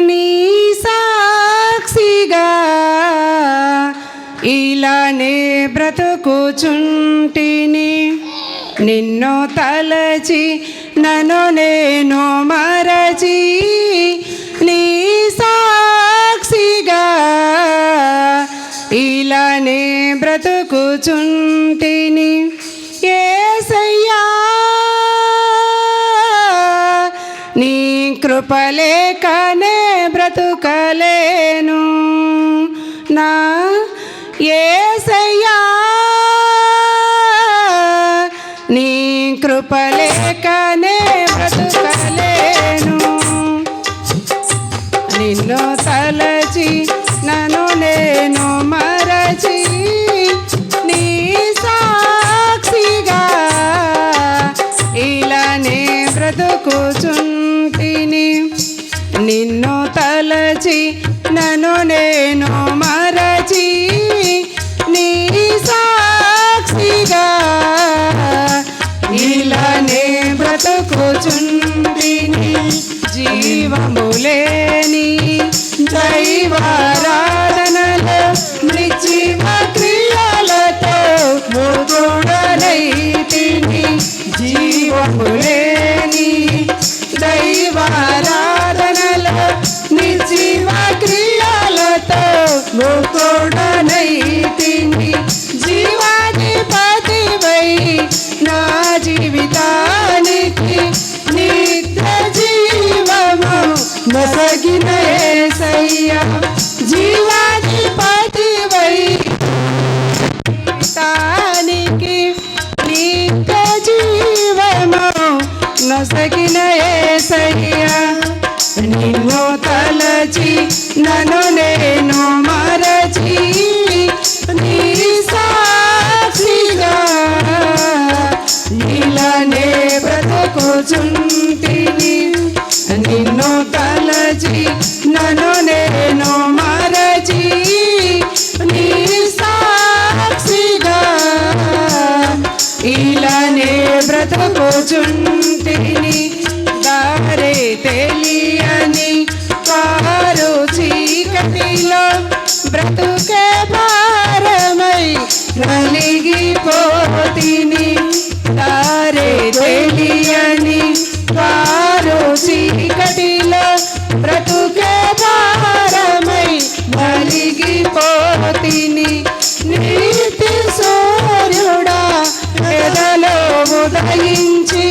నీ సాక్షిగా ఇలానే బ్రతుకుచుంటిని. నిన్ను తలచి నన్ను నేను మరచి నీ సాక్షిగా ఇలానే బ్రతుకుచుంటిని. కృపలేకనే బ్రతుకలేను. నా ఏసయ్యా నీ కృపలేకనే బ్రతుకలేను. నిన్ను తలచి నేను మరచి నీ సాక్షిగా ఇలానే బ్రతుకుచుంటిని జీవములేని దైవారాధనలో నిజీవ క్రియలతో ముదుడనైతిని జీవములేని నన్ను నేను మరచి నీ సాక్షిగా నీలనే బ్రతుకుచుంటిని నిన్ను తలచి నన్ను నేను మరచి నీ సాక్షిగా ఇలానే బ్రతుకుచుంటిని. దారే తెలియని కారు చీకటిలో బ్రతుకే భారమై నలిగిపోతిని తారే తెలియని వారు చీకటిలో బ్రతుకే భారమై నలిగిపోతిని నీతి సూర్యుడా ఎదలో ఉదయించి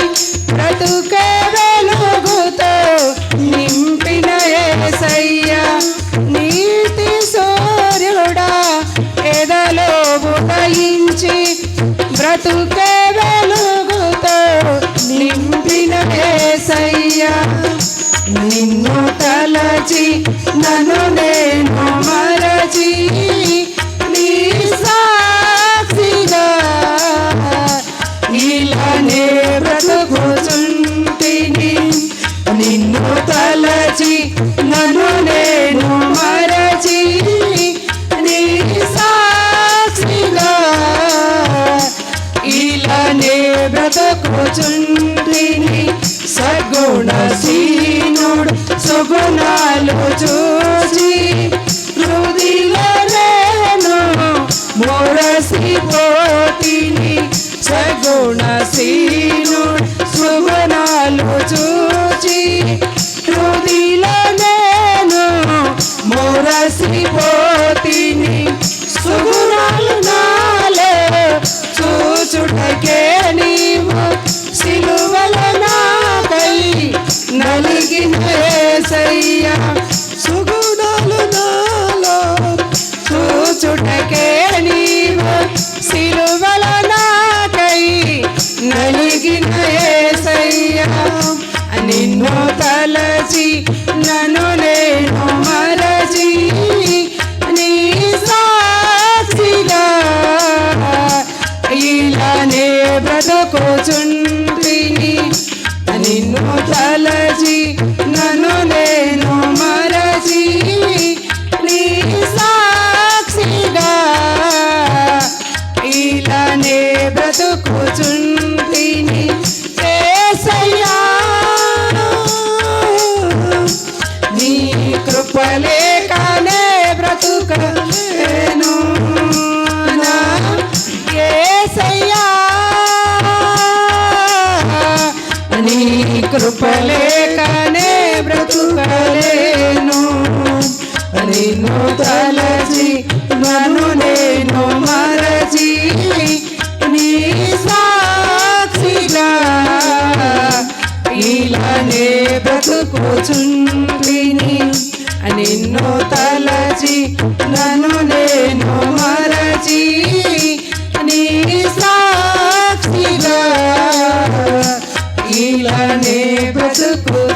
బ్రతుకే బ్రతుకే వెలుగుతో నింపిన కేసయ్యా. నిన్ను తలచి నన్ను నేను మరచి నీ సాక్షిగా. ఇలానే బ్రతుకుచుంటిని నిన్ను తలచి బ్రతుకుచుంటిని సగుణశీనుడు సుగుణాలు చూచి హృదిలో నేను మురసిపోతిని సగుణశీనుడు సుగుణాలు చూచి హృదిలో నేను మురసిపోతిని నలిగిన ఏసయ్య సుగుణాలు నాలో చూచుటకే నీవు సిలువల నాకై నలిగిన ఏసయ్య నిన్ను తలచి నన్ను నేను మరచి నీ సాక్షిగా ఇలానే బ్రతుకుచుంటిని నిన్ను తలచి నన్ను నేను మరచి నీ సాక్షిగా ఇలానే బ్రతుకుచుంటిని. నిన్ను తలచి నన్ను నేను మరచి నీ సాక్షిగా ఇలానే బ్రతుకు